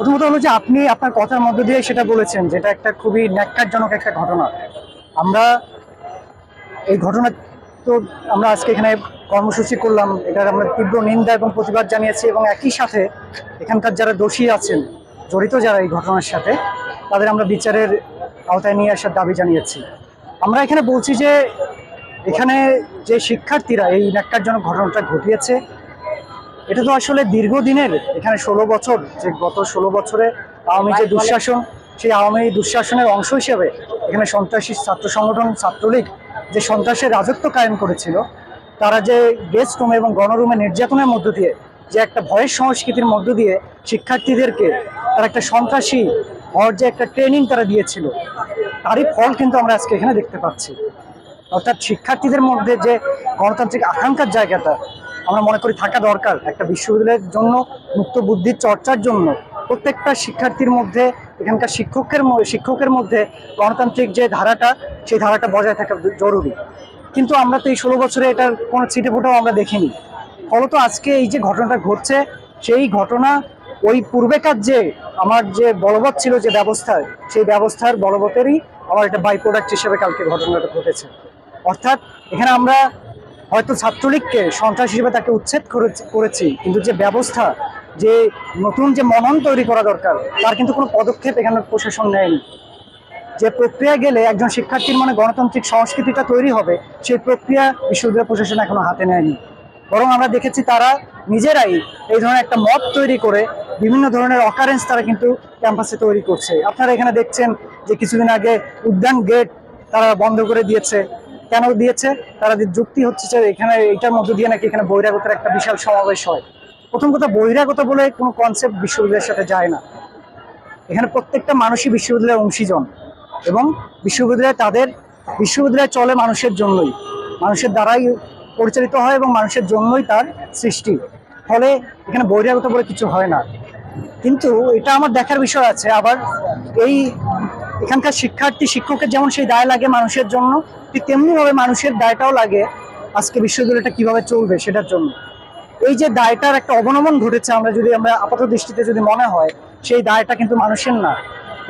প্রথমত হলো যে আপনি আপনার কথার মধ্য দিয়ে সেটা বলেছেন, যেটা একটা খুবই ন্যাক্কারজনক একটা ঘটনা। আমরা এই ঘটনা তো আমরা আজকে এখানে কর্মসূচি করলাম, এটার আমরা তীব্র নিন্দা এবং প্রতিবাদ জানিয়েছি এবং একই সাথে এখানকার যারা দোষী আছেন, জড়িত যারা এই ঘটনার সাথে, তাদের আমরা বিচারের আওতায় নিয়ে আসার দাবি জানিয়েছি। আমরা এখানে বলছি যে এখানে যে শিক্ষার্থীরা এই ন্যাক্কারজনক ঘটনাটা ঘটিয়েছে এটা তো আসলে দীর্ঘদিনের এখানে ষোলো বছর যে গত ষোলো বছরে আওয়ামী যে দুঃশাসন সেই আওয়ামী দুঃশাসনের অংশ হিসেবে এখানে সন্ত্রাসী ছাত্র সংগঠন ছাত্রলীগ যে সন্ত্রাসের রাজত্ব কায়েম করেছিল তারা যে গেস্ট রুমে এবং গণরুমে নির্যাতনের মধ্য দিয়ে যে একটা ভয়ের সংস্কৃতির মধ্য দিয়ে শিক্ষার্থীদেরকে তার একটা সন্ত্রাসী হওয়ার যে একটা ট্রেনিং তারা দিয়েছিল তারই ফল কিন্তু আমরা আজকে এখানে দেখতে পাচ্ছি। অর্থাৎ শিক্ষার্থীদের মধ্যে যে গণতান্ত্রিক আকাঙ্ক্ষার জায়গাটা আমরা মনে করি থাকা দরকার একটা বিশ্ববিদ্যালয়ের জন্য, মুক্ত বুদ্ধির চর্চার জন্য। প্রত্যেকটা শিক্ষার্থীর মধ্যে, এখানকার শিক্ষকের শিক্ষকের মধ্যে গণতান্ত্রিক যে ধারাটা, সেই ধারাটা বজায় থাকা জরুরি। কিন্তু আমরা তো এই ষোলো বছরে এটার কোনো ছিটে ফোটাও আমরা দেখিনি। ফলত আজকে এই যে ঘটনাটা ঘটছে, সেই ঘটনা ওই পূর্বেকার যে আমার যে বলবৎ ছিল যে ব্যবস্থা, সেই ব্যবস্থার বলবতেরই আমার একটা বাই প্রোডাক্ট হিসেবে কালকে ঘটনাটা ঘটেছে। অর্থাৎ এখানে আমরা হয়তো ছাত্রলীগকে সন্ত্রাস হিসেবে তাকে উচ্ছেদ করেছি- কিন্তু যে ব্যবস্থা, যে নতুন যে মনন তৈরি করা দরকার, তার কিন্তু কোনো পদক্ষেপ এখানে প্রশাসন নেয়নি। যে প্রক্রিয়া গেলে একজন শিক্ষার্থীর মানে গণতান্ত্রিক সংস্কৃতিটা তৈরি হবে, সেই প্রক্রিয়া বিশ্ববিদ্যালয় প্রশাসন এখনও হাতে নেয়নি। বরং আমরা দেখেছি তারা নিজেরাই এই ধরনের একটা মত তৈরি করে বিভিন্ন ধরনের অকারেন্স তারা কিন্তু ক্যাম্পাসে তৈরি করছে। আপনারা এখানে দেখছেন যে কিছুদিন আগে উদ্যান গেট তারা বন্ধ করে দিয়েছে। কেন দিয়েছে, তারা যে যুক্তি হচ্ছে যে এখানে এটার মধ্য দিয়ে নাকি এখানে বহিরাগতের একটা বিশাল সমাবেশ হয়। প্রথম কথা, বহিরাগত বলে কোনো কনসেপ্ট বিশ্ববিদ্যালয়ের সাথে যায় না। এখানে প্রত্যেকটা মানুষই বিশ্ববিদ্যালয়ের অংশীজন এবং বিশ্ববিদ্যালয় তাদের, বিশ্ববিদ্যালয় চলে মানুষের জন্যই। মানুষের দ্বারাই পরিচালিত হয় এবং মানুষের জন্যই তার সৃষ্টি। ফলে এখানে বহিরাগত বলে কিছু হয় না। কিন্তু এটা আমার দেখার বিষয় আছে। আবার এই এখানকার শিক্ষার্থী, শিক্ষকের যেমন সেই দায় লাগে মানুষের জন্য, ঠিক তেমনিভাবে মানুষের দায়টাও লাগে আজকে বিশ্ববিদ্যালয়টা কীভাবে চলবে সেটার জন্য। এই যে দায়টার একটা অবনমন ঘটেছে আমরা যদি, আমরা আপাত দৃষ্টিতে যদি মনে হয়, সেই দায়টা কিন্তু মানুষের না।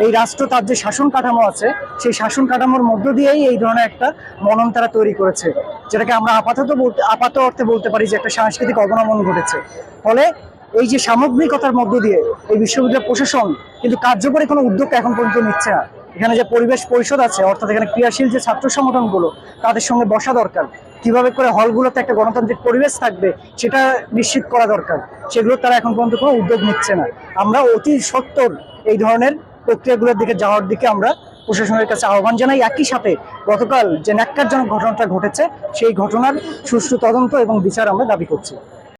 এই রাষ্ট্র তার যে শাসন কাঠামো আছে, সেই শাসন কাঠামোর মধ্য দিয়েই এই ধরনের একটা মনন তারা তৈরি করেছে। যেটাকে আমরা আপাতত বলতে, আপাত অর্থে বলতে পারি যে একটা সাংস্কৃতিক অবনমন ঘটেছে। ফলে এই যে সামগ্রিকতার মধ্য দিয়ে এই বিশ্ববিদ্যালয় প্রশাসন কিন্তু কার্যকরী কোনো উদ্যোগ এখন পর্যন্ত নিচ্ছে না। এখানে যে পরিবেশ পরিষদ আছে, অর্থাৎ এখানে ক্রিয়াশীল যে ছাত্র সংগঠনগুলো, তাদের সঙ্গে বসা দরকার। কীভাবে করে হলগুলোতে একটা গণতান্ত্রিক পরিবেশ থাকবে, সেটা নিশ্চিত করা দরকার। সেগুলো তারা এখন পর্যন্ত কোনো উদ্যোগ নিচ্ছে না। আমরা অতি সত্তর এই ধরনের প্রক্রিয়াগুলোর দিকে যাওয়ার দিকে আমরা প্রশাসনের কাছে আহ্বান জানাই। একই সাথে গতকাল যে ন্যাক্কারজনক ঘটনাটা ঘটেছে, সেই ঘটনার সুষ্ঠু তদন্ত এবং বিচার আমরা দাবি করছি।